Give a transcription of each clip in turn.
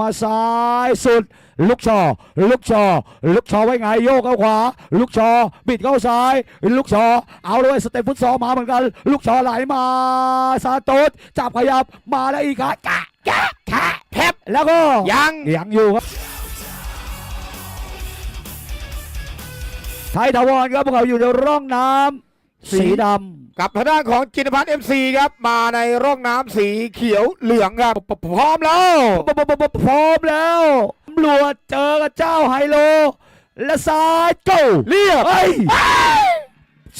มาซ้ายสุด ลูกชอ ลูกชอ ลูกชอไว้ไงโยกเข้าขวา ลูกชอ บิดเข้าซ้าย ลูกชอ เอาเลยสเต็ปฟุตซอลมาเหมือนกัน ลูกชอไหลมาซาโตสจับขยับมาแล้วอีกครับกะกะกะแพบแล้วก็ยังยังอยู่ครับไทยทาวรครับพวกเขาอยู่ในร่องน้ำ สีดำกับทางด้านของจินพัฒน์เอ็มซีครับ มาในร่องน้ำสีเขียวเหลืองครับพพร้อมแล้วปปปปพร้อมแล้วตำรวจเจอกับเจ้าไฮโล และซ้ายโก้เรียบเฮ้ย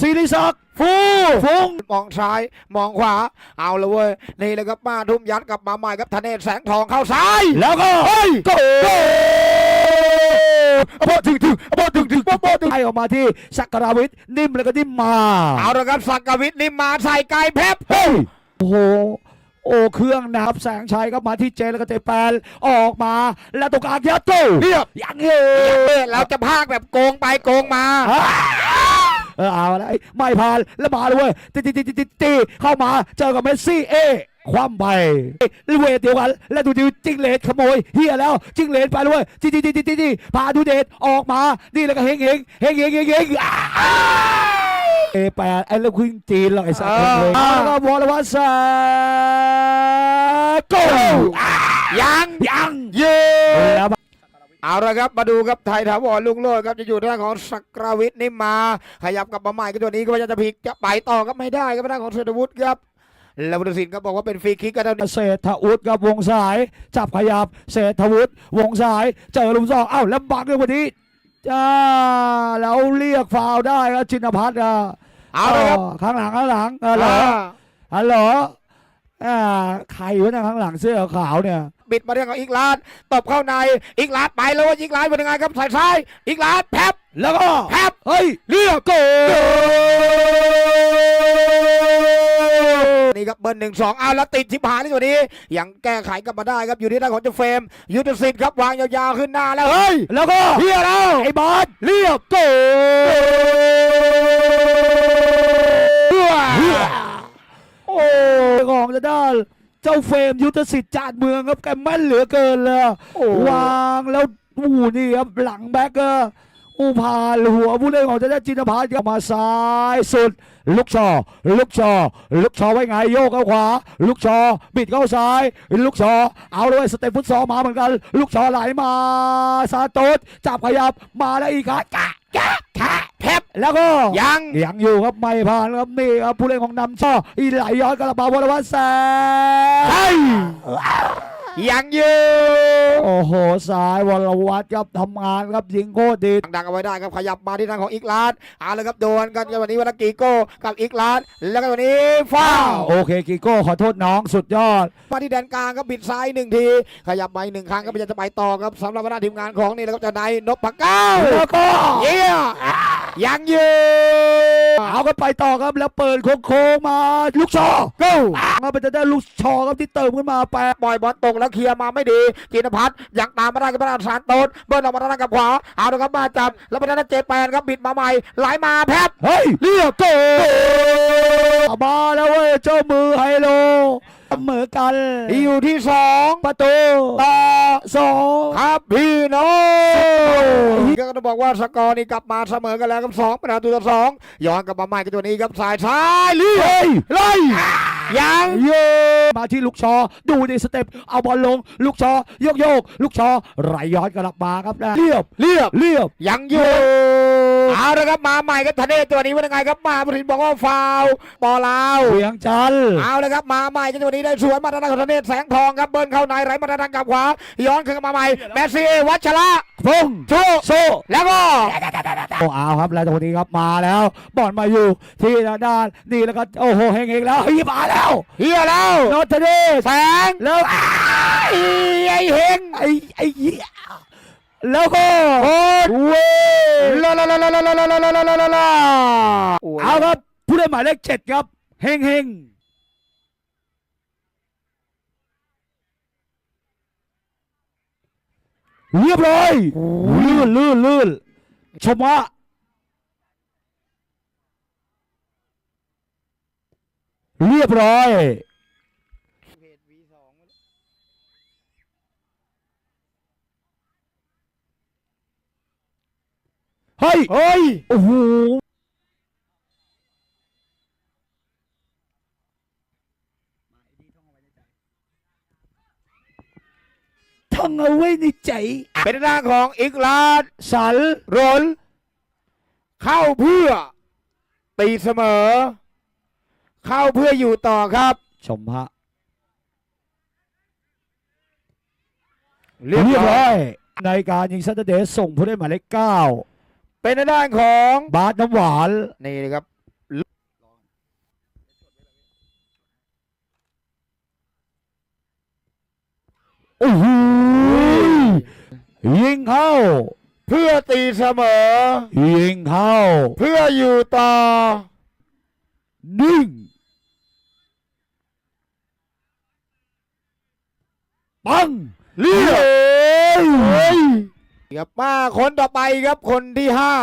ศิริศักดิ์ฟูฟุงมองซ้ายมองขวา เอาเลยเว้ย นี่เลยครับมาทุ่มยัดกลับมาใหม่ครับธเนศแสงทองเข้าซ้าย แล้วก็เฮ้ยโก้โบถึงถึงโบถึง ถึงโบโบถึงให้ออกมาที่สักกราวิทย์นิ่มแล้วก็นิ่มมาเอาละครับสักกวิทย์นี่มาใส่ไก่แพบเฮ้ยโอ้โหโอ้เครื่องนะครับแสงชัยก็มาที่เจแล้วก็เตแปนออกมา แล้วตกลางยัดโก้เรียบยังเฮ้เราจะพากแบบโกงไปโกงมาเออเอาละไม่ผ่านแล้วมาเลยเว้ยตีตีตีตีตีตีเข้ามาเจอกับเมสซี่เอ คว่ำไปเวทเดียวกัน แล้วดูดิจิงเลดขโมยเฮียแล้วจิงเลดไปเลยเว้ยตีตีตีตีตีตีพาดูเดชออกมา นี่แล้วก็เฮงเฮงเฮงเฮงเฮงเฮงอ้าวเอแปดไอ้เรื่องคุยจีนหรอกไอ้สัตว์เออเลยแล้วก็วอลวัสโกยังยังเย้แล้วเอาละครับมาดูครับไทยถาวรลุงโลดครับจะอยู่ทางด้านของสักกราวิทย์นี่มา ขยับกลับมาใหม่กับตัวนี้ก็ว่าจะพลิกจะไปต่อก็ไม่ได้ครับทางด้านของเศรษฐวุฒิครับ แล้วบุตรศิลป์ก็บอกว่าเป็นฟรีคิกกันเท่านี้เศรษฐวุฒิกับวงสาย จับขยับเศรษฐวุฒิวงสายเจอลุมซองเอ้าแล้วบังด้วยวันนี้จ้าแล้วเรียกฟาวล์ได้ครับจินพัฒน์อะเอาละครับข้างหลังข้างหลังเออเหรออ่าฮัลโหลอ่าใครวะเนี่ยข้างหลังเสื้อขาวเนี่ยบิดมาเรื่องของอีกลาดตบเข้าในอีกลาดไปแล้วว่าอีกลาดเป็นยังไงครับสายซ้ายอีกลาดแพบแล้วก็แพบเฮ้ยเรียกโกนี่ค รับเบอร์หนึ่งสองเอาแล้วติดทิพหายในตัวนี้ ยังแก้ไขกลับมาได้ครับอยู่ที่ด้านของเจ้าเฟรมยุทธศิษย์ครับวางยาวๆขึ้นหน้าแล้วเฮ้ยแล้วก็เฮียแล้วไอ้บอสเรียกโกโอ้ของจะได้เจ้าเฟรมยุทธสิทธิ์จาดเมืองครับแกแม่นเหลือเกินเลยโอ้วางแล้วอู้นี่ครับหลังแบ็กเกอร์ อู้ผ่านหัวผู้เล่นของเจะได้จินพัฒน์ครับมาซ้ายสุด ลูกชอลูกชอลูกชอไว้ไงโยกเข้าขวา ลูกชอบิดเข้าซ้าย ลูกชอเอาเลยสเต็ปฟุตซอลมาเหมือนกัน ลูกชอไหลมาซาโตสจับขยับมาแล้วอีกครับกะกะกะแพบแล้วก็ยังยังอยู่ครับไม่ผ่านครับนี่ครับผู้เล่นของนำช่ออีไหลย้อนกระเป๋าวรวัฒน์แสงเฮ้ ยยังอยู่โอ้โหสายวรวัฒน์ครับทำงานครับยิงโคตรดีดังเอาไว้ได้ครับขยับมาที่ทางของอีกลาดเอาเลยครับโดนกันกันวันนี้วันละกีโก้กับอีกลาดแล้วก็วันนี้ฟ้าวโอเคกิโก้ขอโทษน้องสุดยอดมาที่แดนกลางครับบิดซ้ายหนึ่งทีขยับมาอีกหนึ่งครั้งก็พยายามจะไปต่อครับสำหรับคณะทีมงานของนี่แล้วก็เจะนายนพเก้าแล้วก็เยี่ย ยังอยู่เอากันไปต่อครับแล้วเปิดโค้งๆมาลูกชอกูมาเป็นจะได้ลูกชอครับที่เติมขึ้นมาแปะปล่อยบอลตกแล้วเคลียร์มาไม่ดีจินพัฒน์ยังตามมาได้กับพระสารโตนเบิร์นออกมาทางด้านกับขวาเอาละครับมาจับแล้วไปทางด้านเจแปนครับบิดมาใหม่ไหลมาแพบเฮ้ยเรียกโกมาแล้วเว้ยเจ้ามือไฮโล เสมอกัน อยู่ที่สองประตูต่อสองครับพี่น้องก็ต้องบอกว่าสกอร์นี่กลับมาเสมอกันแล้วครับสองประตูต่อสองย้อนกลับมาใหม่กับตัวนี้ครับสายซ้ายเลี้ยเฮ้ยเลยยังเย้มาที่ลูกชอ ดูในสเต็ปเอาบอลลง ลูกชอโยกโยก ลูกชอไหลย้อนกลับมาครับนะเรียบเรียบเรียบยังอยู่ เอาละครับมาใหม่ครับทะเนศตัวนี้ว่ายังไงครับมาบรินบอกว่าฟาวล์ปอลาวเวียงจันทร์เอาเลยครับมาใหม่กันตัวนี้ได้สวนมาทางด้านของทะเนศแสงทองครับเบิ้ลเข้าในไหลมาทางด้านกับขวาย้อนขึ้นมาใหม่แมสซี่วัชระพงษ์ชูโซแล้วก็โอ้เอาครับแล้วตรงนี้ครับมาแล้วบอลมาอยู่ที่ด้านนี่แล้วก็โอ้โหเฮงเฮงแล้วเฮ้ยมาแล้วเฮียแล้วนอตเดสแสงแล้วอ้าไอ้ไอ้เฮงไอ้ไอ้เหี้ย แล้วก็โอ้ยเว้ยลาลาลาลาลาลาลาลาลาลาลาลาเอาครับผู้เล่นหมายเลขเจ็ดครับเฮงเฮงเรียบร้อยลื่นลื่นลื่นชมว่าเรียบร้อย เฮ้ย เฮ้ย โอ้โห ท่องเอาไว้ในใจ เป็นหน้านของอิกลาดสันโรลเข้าเพื่อ ตีเสมอ เข้าเพื่ออยู่ต่อครับ ชมฮะเรียบเรียบร้ร้ออยยในการยิงซัตเตอร์เดย์ส่งผู้เล่นหมายเลขเก้า เป็นหน้านของบาสน้ำหวานนี่นะครับโอ้โหยิงเข้า เพื่อตีเสมอ ยิงเข้า เพื่ออยู่ต่อนิ่งปังเรียบเฮ้ย ครับมาคนต่อไปครับคนที่ห้า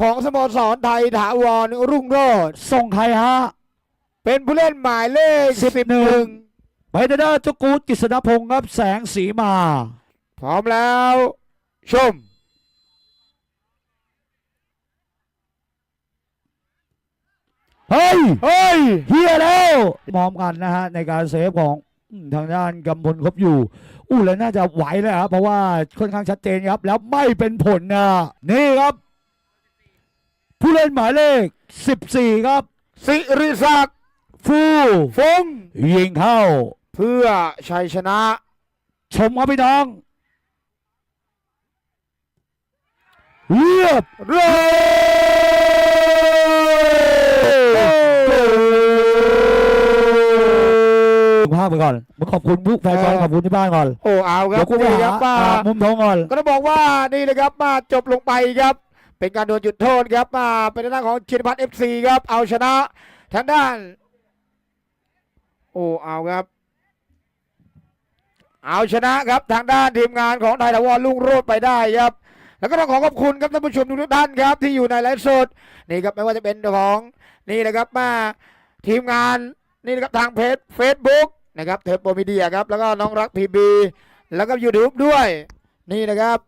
ของสโมสรไทยถาวรรุ่งโรจน์ส่งใครฮะ เป็นผู้เล่นหมายเลขสิบหนึ่ง11ไปเดอร์จุกูดกฤษณพงศ์ครับแสงสีมา พร้อมแล้ว ชม เฮ้ย เฮ้ยเฮียแล้วมอมกันนะฮะ ในการเซฟของอืม ทางด้านกำพลครบอยู่ อู้แล้วน่าจะไหวแล้วครับเพราะว่าค่อนข้างชัดเจนครับ แล้วไม่เป็นผลนะนี่ครับ ผู้เล่นหมายเลข 14 ครับ สิริศักดิ์ฟูฟงยิงเข้า เพื่อชัยชนะ ชมครับพี่น้องเรียบเริ่มภ ไปก่อนมาขอบคุณผู้แฟนบอลขอบคุณที่บ้านก่อนโอ้เอาครัเดี๋ยบวกูไปนี่หาครับมาอ่ามุมทองก่อนก็ต้องบอกว่านี่นะครับมาจบลงไปครับ เป็นการโดนจุดโทษครับมาเป็นทางด้านของชินพัฒน์เอฟซีครับ เอาชนะทางด้าน โอ้เอาครับ เอาชนะครับทางด้านทีมงานของไทยทวารลุ่งโรดไปได้ครับแล้วก็ต้องขอขอบคุณครับท่านผู้ชมทุกท่านครับ ที่อยู่ในไลฟ์สดนี่ครับไม่ว่าจะเป็นของนี่นะครับมาทีมงานนี่นะครับทางเพจเฟซบุ๊ก นะครับเทปโปรมีเดียครับแล้วก็น้องรักพีบีแล้วก็ยูทูบด้วยนี่นะครับ